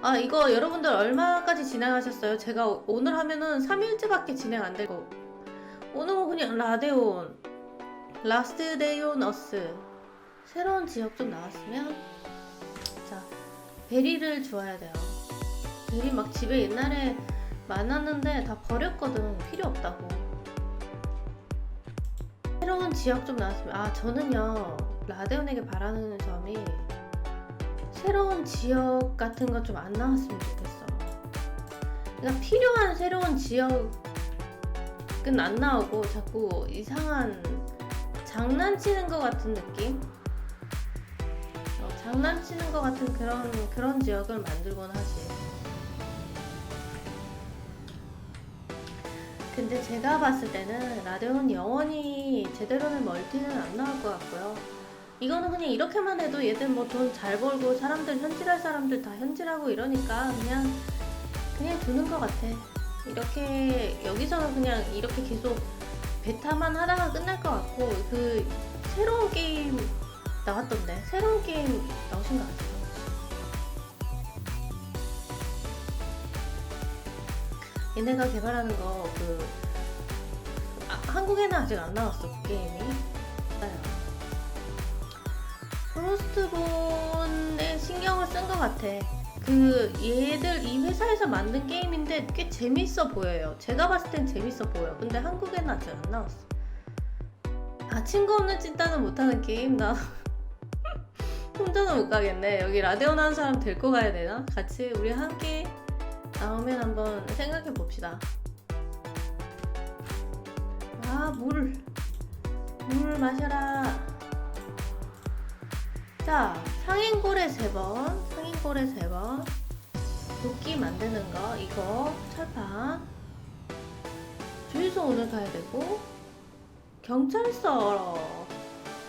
아 이거 여러분들 얼마까지 진행하셨어요? 제가 오늘 하면은 3일째밖에 진행 안 되고. 오늘은 그냥 라데온 라스트 데이 온 어스. 새로운 지역 좀 나왔으면. 자 베리를 주어야 돼요. 베리 막 집에 옛날에 많았는데 다 버렸거든 필요 없다고 새로운 지역 좀 나왔으면 아 저는요 라데온에게 바라는 점이 새로운 지역 같은 거 좀 안 나왔으면 좋겠어. 그러니까 필요한 새로운 지역은 안 나오고 자꾸 이상한 장난치는 것 같은 느낌? 어, 장난치는 것 같은 그런 그런 지역을 만들곤 하지. 근데 제가 봤을 때는 라데온 영원히 제대로 된 멀티는 안 나올 것 같고요. 이거는 그냥 이렇게만 해도 얘들 뭐 돈 잘 벌고 사람들 현질할 사람들 다 현질하고 이러니까 그냥 그냥 두는 것 같아. 이렇게 여기서는 그냥 이렇게 계속 베타만 하다가 끝날 것 같고 그 새로운 게임 나왔던데 새로운 게임 나오신 거 아세요? 얘네가 개발하는 거그 아, 한국에는 아직 안 나왔어 그 게임이. 프로스트본에 신경을 쓴 것 같아. 그 얘들 이 회사에서 만든 게임인데 꽤 재밌어 보여요. 제가 봤을 땐 재밌어 보여. 근데 한국에는 아직 안 나왔어. 아 친구 없는 찐따는 못하는 게임 나 혼자는 못 가겠네. 여기 라데온 하는 사람 데리고 가야 되나? 같이 우리 함께 나오면 한번 생각해 봅시다. 아 물. 물 마셔라. 자, 상인고래 세 번, 상인고래 세 번, 도끼 만드는 거, 이거, 철판, 주유소 오늘 가야 되고, 경찰서,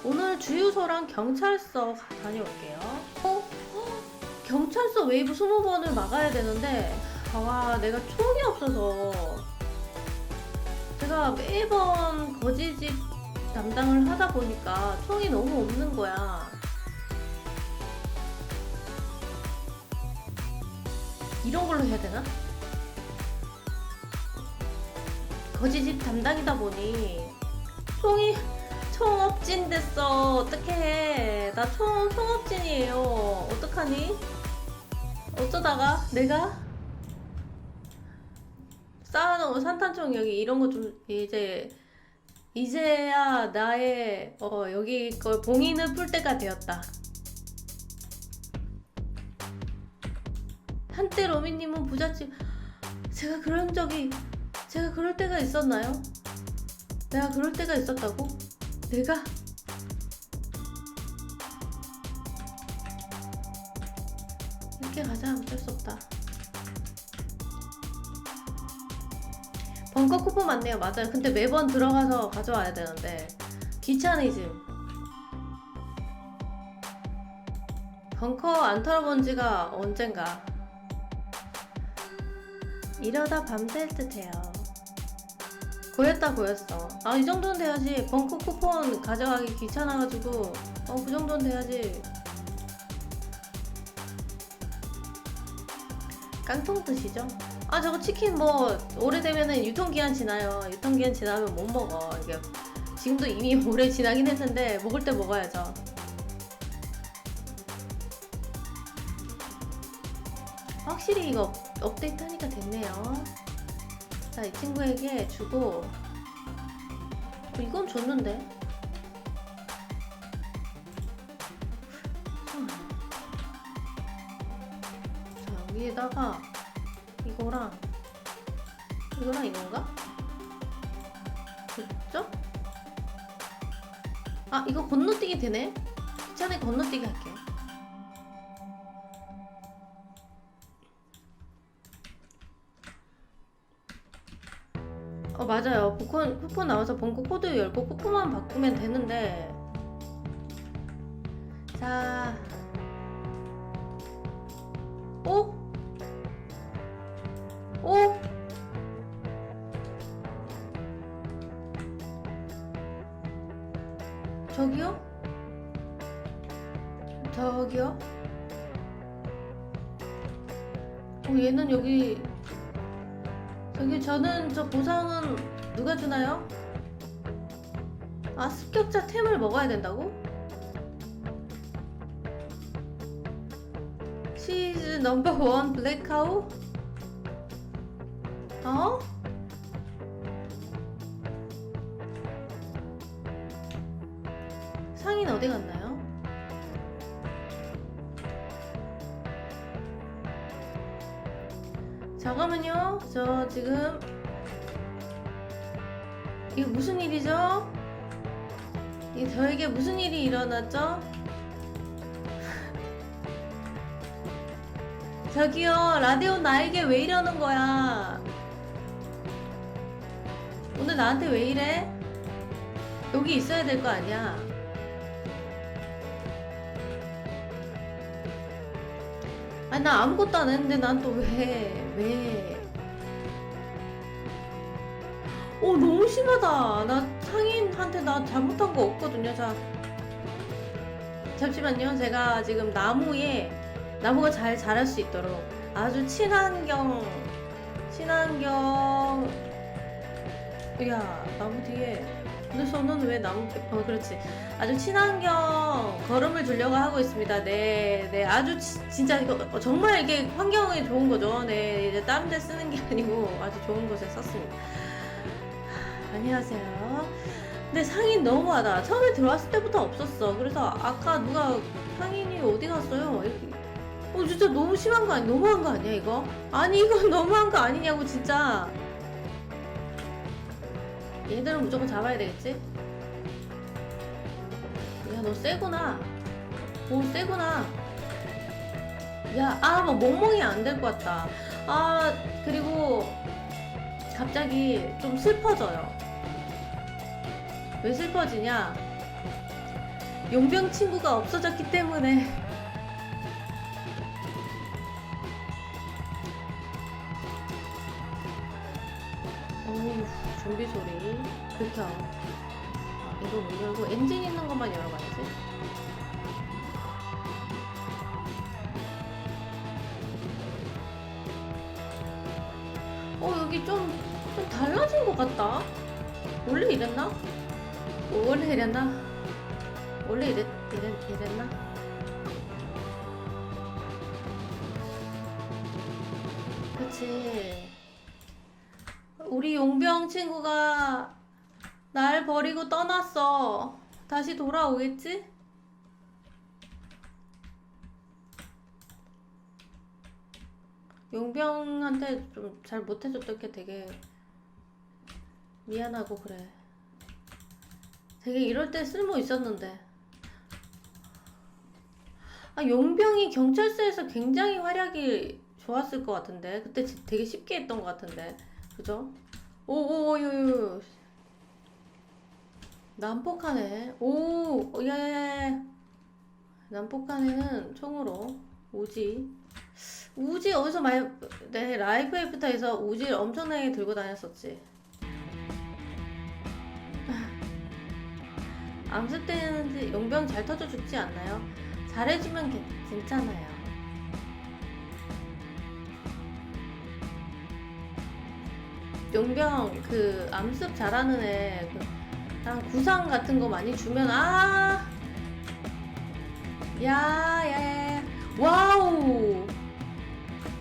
오늘 주유소랑 경찰서 가- 다녀올게요. 어? 헉, 경찰서 웨이브 20번을 막아야 되는데, 와, 내가 총이 없어서, 제가 매번 거지집 담당을 하다 보니까 총이 너무 없는 거야. 이런 걸로 해야 되나? 거지집 담당이다 보니 총이 총업진 됐어 어떡해 나 총 총업진이에요 어떡하니? 어쩌다가 내가 쌓아놓은 산탄총 여기 이런 거 좀 이제 이제야 나의 어 여기 걸 봉인을 풀 때가 되었다. 한때 로미님은 부잣집 제가 그런 적이 제가 그럴 때가 있었나요? 내가 그럴 때가 있었다고? 내가 이렇게 가자 어쩔 수 없다 벙커 쿠폰 맞네요 맞아요 근데 매번 들어가서 가져와야 되는데 귀차니즘 벙커 안 털어본 지가 언젠가 이러다 밤샐 듯해요. 고였다 고였어. 아 이 정도는 돼야지. 벙커 쿠폰 가져가기 귀찮아가지고 어 그 정도는 돼야지. 깡통 뜻이죠? 아 저거 치킨 뭐 오래되면은 유통기한 지나요. 유통기한 지나면 못 먹어. 이게 지금도 이미 오래 지나긴 했는데 먹을 때 먹어야죠. 확실히 이거 업데이트 하니까 됐네요. 자, 이 친구에게 주고, 어, 이건 줬는데. 여기에다가 이거랑, 이거랑 이건가? 됐죠? 아, 이거 건너뛰기 되네? 귀찮게 건너뛰기 할게. 어 맞아요 쿠폰, 쿠폰 나와서 번코 코드 열고 쿠폰만 바꾸면 되는데 자 누가 주나요? 아 습격자 템을 먹어야 된다고? 시즈 넘버 원 블랙카우? 어? 상인 어디 갔나요? 잠깐만요. 저 지금 이게 무슨 일이죠? 이 저에게 무슨 일이 일어났죠? 저기요, 라디오 나에게 왜 이러는 거야? 오늘 나한테 왜 이래? 여기 있어야 될 거 아니야? 아니, 나 아무것도 안 했는데 난 또 왜, 왜? 오, 너무 심하다. 나 상인한테 나 잘못한 거 없거든요. 자. 잠시만요. 제가 지금 나무에, 나무가 잘 자랄 수 있도록 아주 친환경, 친환경, 야, 나무 뒤에. 근데 저는 왜 나무, 어, 그렇지. 아주 친환경 걸음을 주려고 하고 있습니다. 네, 네. 아주 치- 진짜 이거 어, 정말 이게 환경에 좋은 거죠. 네, 이제 다른 데 쓰는 게 아니고 아주 좋은 곳에 썼습니다. 하, 안녕하세요. 근데 상인 너무하다. 처음에 들어왔을 때부터 없었어. 그래서 아까 누가 상인이 어디 갔어요? 이렇게. 어, 진짜 너무 심한 거 아니, 너무한 거 아니야, 이거? 아니, 이거 너무한 거 아니냐고, 진짜. 얘들은 무조건 잡아야 되겠지? 야, 너 세구나. 오, 세구나. 야, 아, 뭐, 멍멍이 안 될 것 같다. 아, 그리고, 갑자기 좀 슬퍼져요. 왜 슬퍼지냐? 용병 친구가 없어졌기 때문에. 어우, 좀비 소리. 극혐. 아, 이거 문 열고 엔진 있는 것만 열어봐야지. 어, 원래 이랬나? 원래 이랬, 이랬, 이랬나? 그치. 우리 용병 친구가 날 버리고 떠났어. 다시 돌아오겠지? 용병한테 좀 잘 못해줬던 게 되게 미안하고 그래. 되게 이럴 때 쓸모 있었는데. 아, 용병이 경찰서에서 굉장히 활약이 좋았을 것 같은데. 그때 지- 되게 쉽게 했던 것 같은데. 그죠? 오오오유 난폭하네 오 야야야 난폭하네는 총으로 우지 우지 어디서 많이 네 라이프 애프터에서 우지를 엄청나게 들고 다녔었지 암습 때는 용병 잘 터져 죽지 않나요? 잘해주면 괜- 괜찮아요. 용병 그 암습 잘하는 애 그, 한 구상 같은 거 많이 주면 아! 야야야. 와우!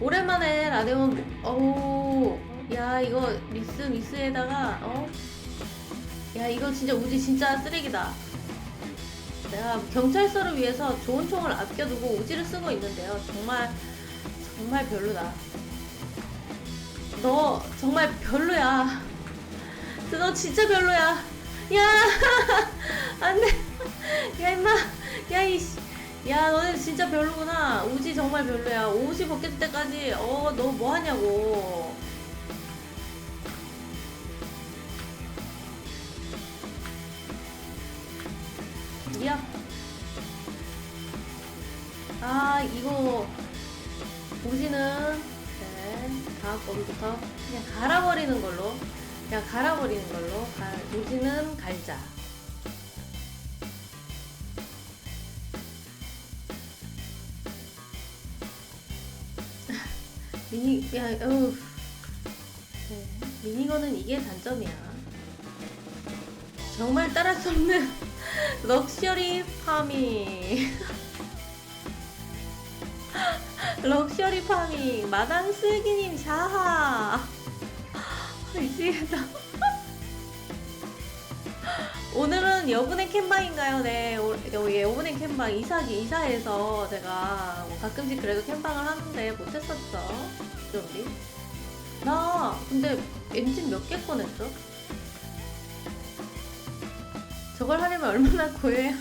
오랜만에 라데온 어우 야 이거 미스 미스에다가 어 야 이거 진짜 우지 진짜 쓰레기다 내가 경찰서를 위해서 좋은 총을 아껴두고 우지를 쓰고 있는데요 정말 정말 별로다 너 정말 별로야. 너 진짜 별로야. 야, 안 돼. 야, 임마. 야, 이씨. 야, 너네 진짜 별로구나. 우지 정말 별로야. 옷이 벗길 때까지, 어, 너 뭐 하냐고. 아 이거 보시는 네, 다음 거기부터 그냥 갈아버리는 걸로 그냥 갈아버리는 걸로 갈, 보시는 갈자. 미니 야 어우. 네, 미니거는 이게 단점이야. 정말 따라잡는 럭셔리 파밍. 럭셔리 파밍 마당 슬기님 샤하 미치겠다 오늘은 여분의 캠방인가요? 네, 오- 예, 여분의 캠방 이사기 이사해서 제가 뭐 가끔씩 그래도 캠방을 하는데 못했었죠. 좀비. 나 근데 엔진 몇 개 꺼냈죠? 저걸 하려면 얼마나 구해요?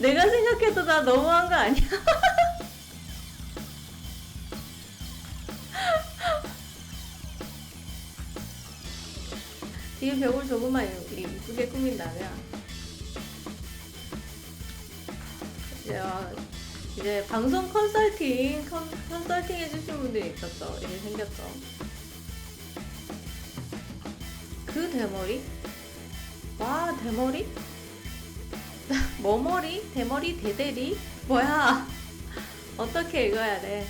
내가 생각해도 나 너무한 거 아니야? 뒤에 벽을 조금만 이- 이쁘게 꾸민다면 이제, 어, 이제 방송 컨설팅 컨, 컨설팅 해주신 분들이 있었죠 이제 생겼죠 그 대머리? 와 대머리 머머리 대머리 대대리 뭐야 어떻게 읽어야 돼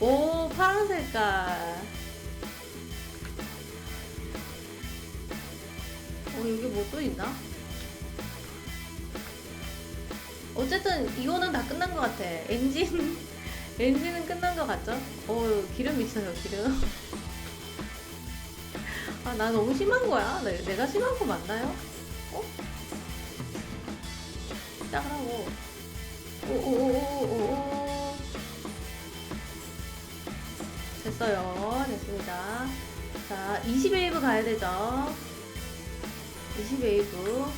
오, 파란 색깔. 어, 여기 뭐 또 있나? 어쨌든 이거는 다 끝난 것 같아. 엔진, 엔진은 끝난 것 같죠? 어, 기름 있어요, 기름. 아, 나 너무 심한 거야? 내, 내가 심한 거 맞나요? 어? 시작을 하고. 오오오오오오. 됐어요. 됐습니다. 자, 20웨이브 가야 되죠. 20웨이브.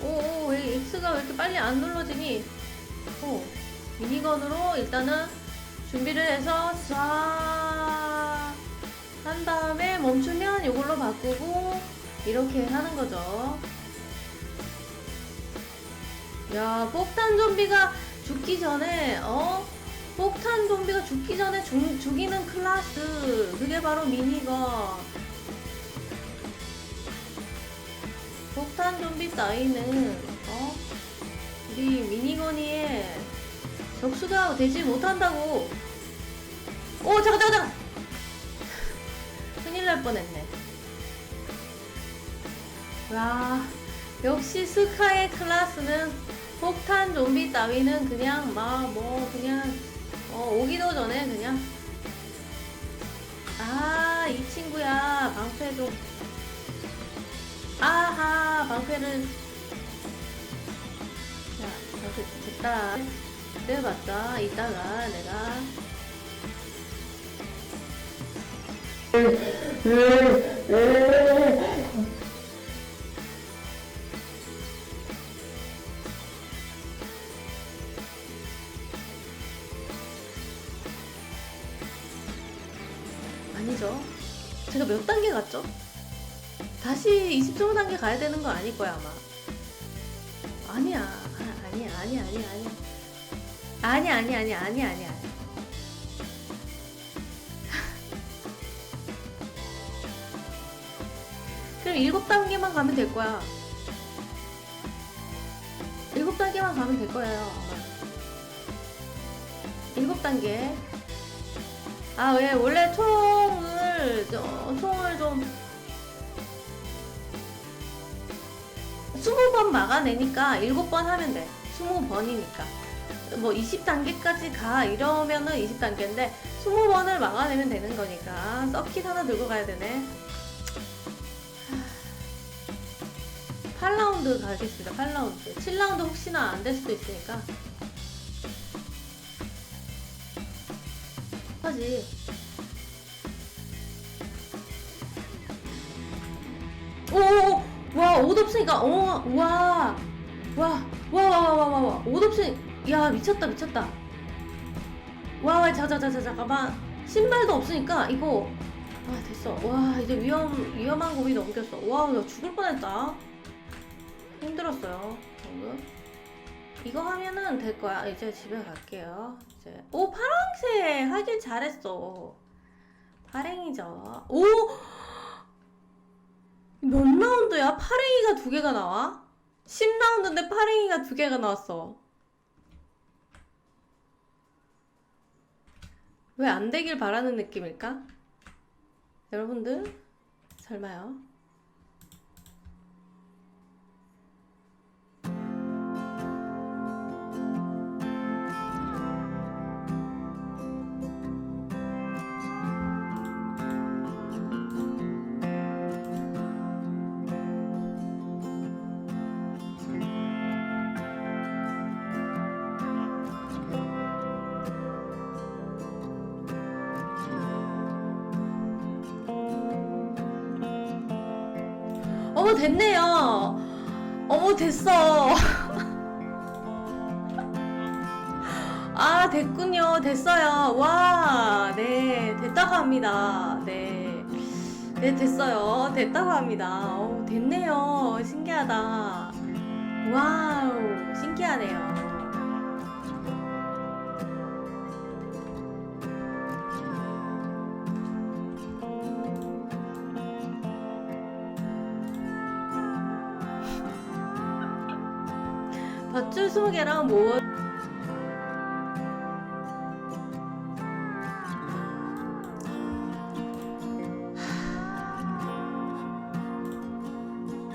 오, 오, 왜 X가 왜 이렇게 빨리 안 눌러지니? 오, 미니건으로 일단은 준비를 해서 쏴. 한 다음에 멈추면 이걸로 바꾸고 이렇게 하는 거죠. 야, 폭탄 좀비가 죽기 전에, 어? 폭탄 좀비가 죽기 전에 죽, 죽이는 클라스. 그게 바로 미니건. 폭탄 좀비 따위는, 어? 우리 미니건이에 접수가 되지 못한다고. 오, 잠깐, 잠깐, 잠깐! 큰일 날 뻔했네. 와, 역시 스카의 클라스는 폭탄 좀비 따위는 그냥 막 뭐 그냥 어, 오기도 전에 그냥. 아 이 친구야 방패 좀 아하 방패를. 자 이렇게 됐다. 내봤자 이따가 내가 아니죠. 제가 몇 단계 갔죠? 다시 20-20단계 가야 되는 거 아닐 거야, 아마. 아니야. 아니, 아니, 아니야, 아니야, 아니야. 아니야, 아니야, 아니야, 아니야, 아니야. 그럼 일곱 단계만 가면 될 거야. 일곱 단계만 가면 될 거예요, 아마. 일곱 단계. 아, 왜, 원래 총을, 어, 총을 좀, 스무 번 막아내니까 일곱 번 하면 돼. 스무 번이니까. 뭐 20단계까지 가 이러면은 20단계인데 20번을 막아내면 되는 거니까 서킷 하나 들고 가야 되네. 8라운드 가겠습니다. 8라운드. 7라운드 혹시나 안 될 수도 있으니까. 하지. 오! 와, 옷 없으니까, 어, 와. 와, 와, 와, 와, 와, 와, 와. 옷 없으니, 야, 미쳤다, 미쳤다. 와, 와, 자, 자, 자, 자, 잠깐만. 신발도 없으니까, 이거. 아, 됐어. 와, 이제 위험, 위험한 고비 넘겼어. 와, 나 죽을 뻔했다. 힘들었어요, 방금. 이거 하면은 될 거야. 이제 집에 갈게요. 이제. 오, 파랑색! 하길 잘했어. 발행이죠. 오! 몇 라운드야? 파랭이가 두 개가 나와? 10라운드인데 파랭이가 두 개가 나왔어. 왜 안 되길 바라는 느낌일까? 여러분들, 설마요? 어머, 됐네요. 어머, 됐어. 아, 됐군요. 됐어요. 와, 네, 됐다고 합니다. 네. 네, 됐어요. 됐다고 합니다. 어, 됐네요. 신기하다. 와우, 신기하네요. 밧줄 20개랑 뭐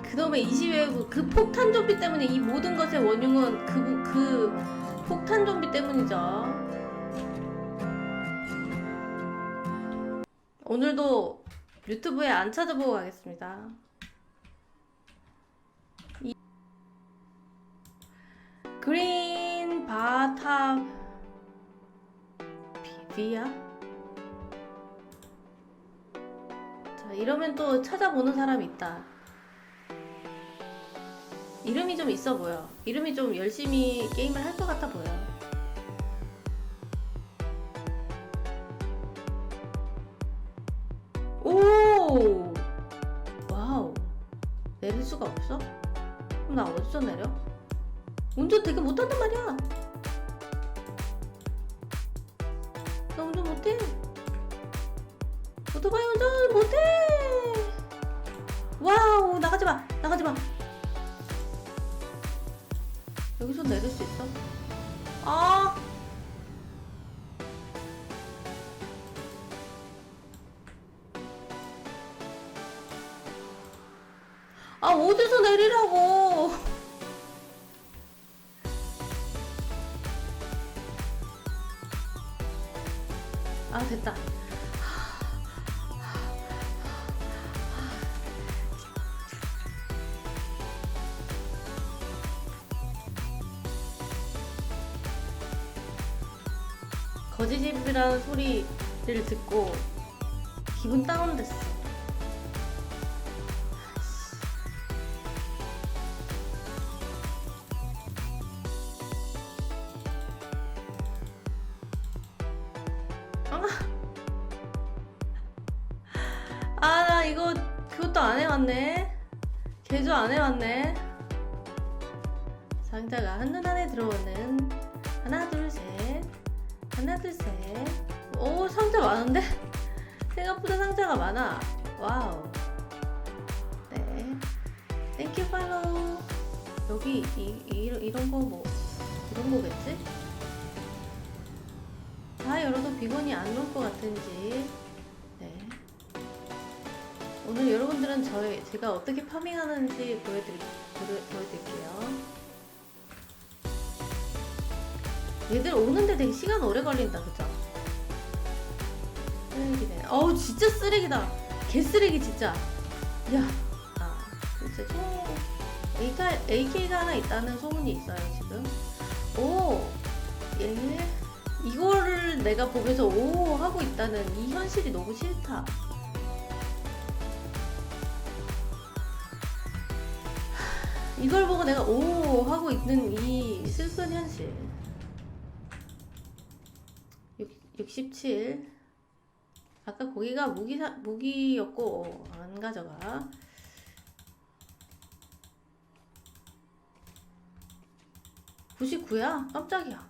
그놈의 20회 그 폭탄 좀비 때문에 이 모든 것의 원흉은 그, 그 폭탄 좀비 때문이죠. 오늘도 유튜브에 안 찾아보고 가겠습니다. 그린 바타 비비야? 자, 이러면 또 찾아보는 사람이 있다. 이름이 좀 있어 보여. 이름이 좀 열심히 게임을 할 것 같아 보여. 오! 와우. 내릴 수가 없어? 그럼 나 어디서 내려? 운전 되게 못한단 말이야. 나 운전 못해. 오토바이 운전 못해. 와우, 나가지 마. 나가지 마. 여기서 내릴 수 있어? 아! 아, 어디서 내리라고! 소리를 듣고 기분 다운됐어. 아, 나 이거 그것도 안 해왔네. 개조 안 해왔네. 상자가 한눈 안에 들어오는 하나, 둘, 셋. 하나 둘셋 오 상자 많은데? 생각보다 상자가 많아. 와우. 네. 땡큐 팔로우 여기 이, 이, 이런 거 뭐 이런 거겠지? 다 열어도 비건이 안올것 같은지. 네. 오늘 여러분들은 저희 제가 어떻게 파밍하는지 보여드릴, 보여, 보여드릴게요. 얘들 오는데 되게 시간 오래 걸린다, 그죠? 쓰레기네. 어우, 진짜 쓰레기다. 개 쓰레기, 진짜. 야, 아, 진짜 총 AK, AK가 하나 있다는 소문이 있어요, 지금. 오, 얘, 이거를 내가 보면서 오 하고 있다는 이 현실이 너무 싫다. 이걸 보고 내가 오 하고 있는 이 슬픈 현실. 67 아까 거기가 무기 무기였고 안 가져가 99야 깜짝이야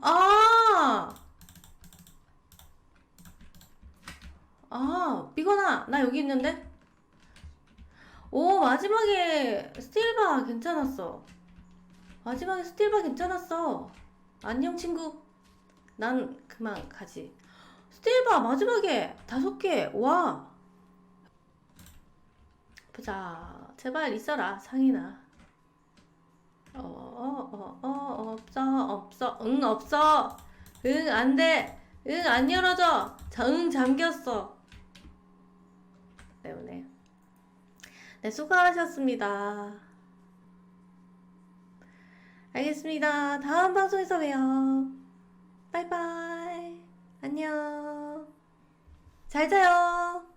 아! 아 아, 비건아, 나 여기 있는데? 오, 마지막에 스틸바 괜찮았어. 마지막에 스틸바 괜찮았어. 안녕, 친구. 난 그만 가지. 스틸바 마지막에 다섯 개. 와. 보자. 제발 있어라, 상이나. 어, 어, 어, 어, 없어, 없어, 응, 없어. 응, 안 돼. 응, 안 열어져. 자, 응, 잠겼어. 때문에. 네, 수고하셨습니다. 알겠습니다. 다음 방송에서 봬요. 바이바이. 안녕. 잘 자요.